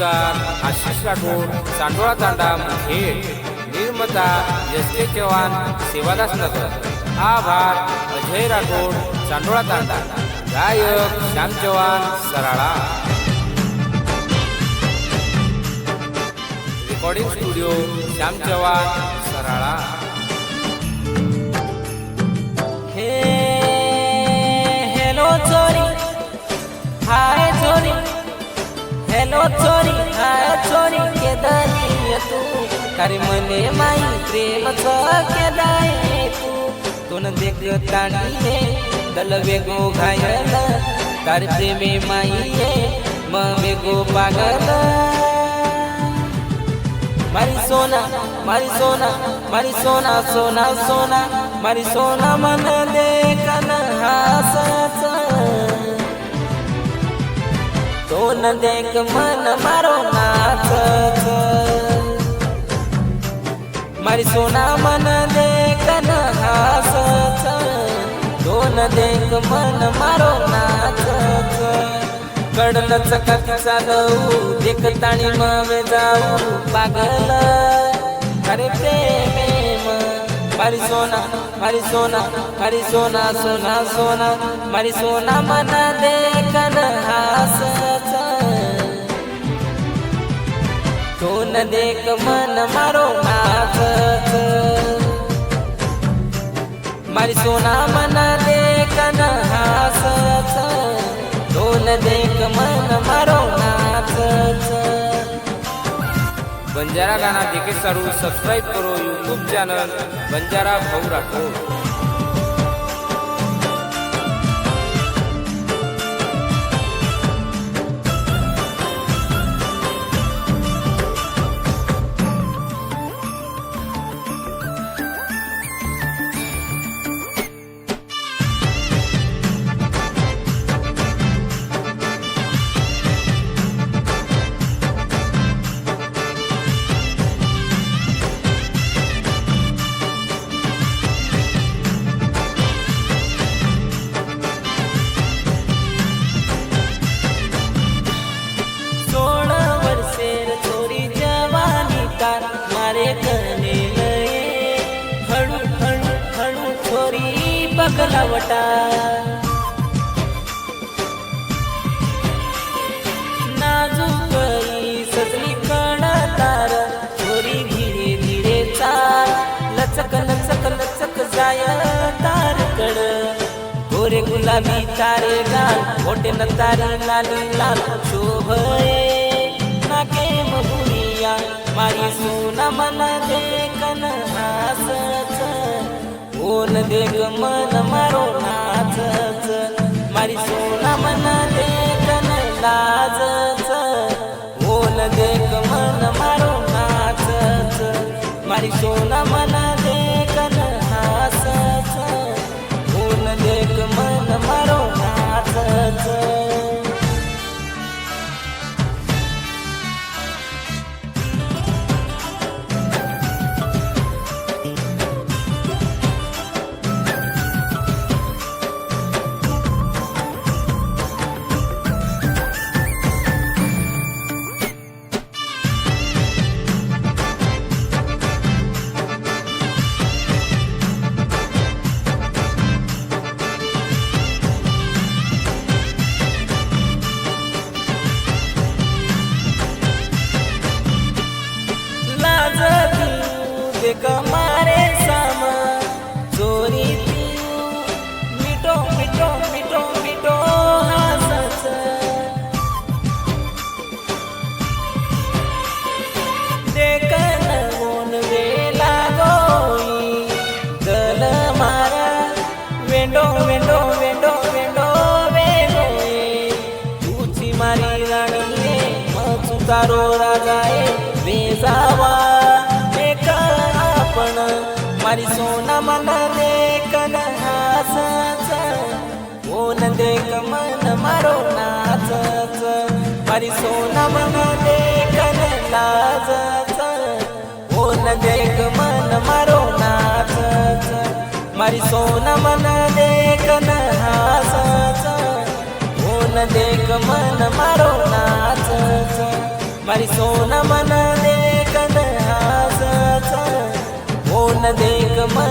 गीतकार आशिष राठोड चांडोळा तांडा मुखेड निर्माता एस के चव्हाण सेवादास नगर. आभार अजय राठोड चांडोळा तांडा. गायक Shyam Chavan सराळा. Recording studio Shyam Chavan Sarala. हे हेलो चोरी. हाय चोरी. हेलो चोरी. तू. अरे मने माई प्रेमच केलाय तू. दोन देख ताणीने दल वेगो घायल. तार प्रेमे माईये मग बेगो पागल. मारी सोना मारी सोना मारी सोना सोना सोना मारी सोना मन देखन हासाचा दोन देख मन मारो नाच मारी सोना मन देखन हासच दोन देख मन मारो नाचच कडन चकत चालवू देख ताणी मग जाऊ पागल. अरे प्रेम मारी सोना मारी सोना मारी सोना सोना सोना मारी सोना मन देखन हासच दोन देख मन मारो मारी सोना मन देखन हासच दोन देख मन मारो नाचच बंजारा गाना देखील सारू सब्सक्राइब करो यूट्यूब चैनल बंजारा भाऊ राठौर कलावटा. नाजूक सजली कण तार थोरी धीरे धीरे चाल लचक लचक लचक जाय तारकड. गोरे गुलाबी तारे लाल मोठे न तारे लाली लाल. शोभये नाके मगुनिया मारी सुना मन देखन हासच ओन देग मन मारो नाचच. मारी सो सारोळा जाय राजाए वेजावा एक आपण. मारी सोना मन देखन हासच. ओन देख मन मारो नाचच. मारी सोना मन देखन लाजच. ओन देख मन मारो नाचच. मारी सोना मन देखन हासच. ओन देख मन मारो नाचच. मारी सोना मना दे कन हास होन देख मन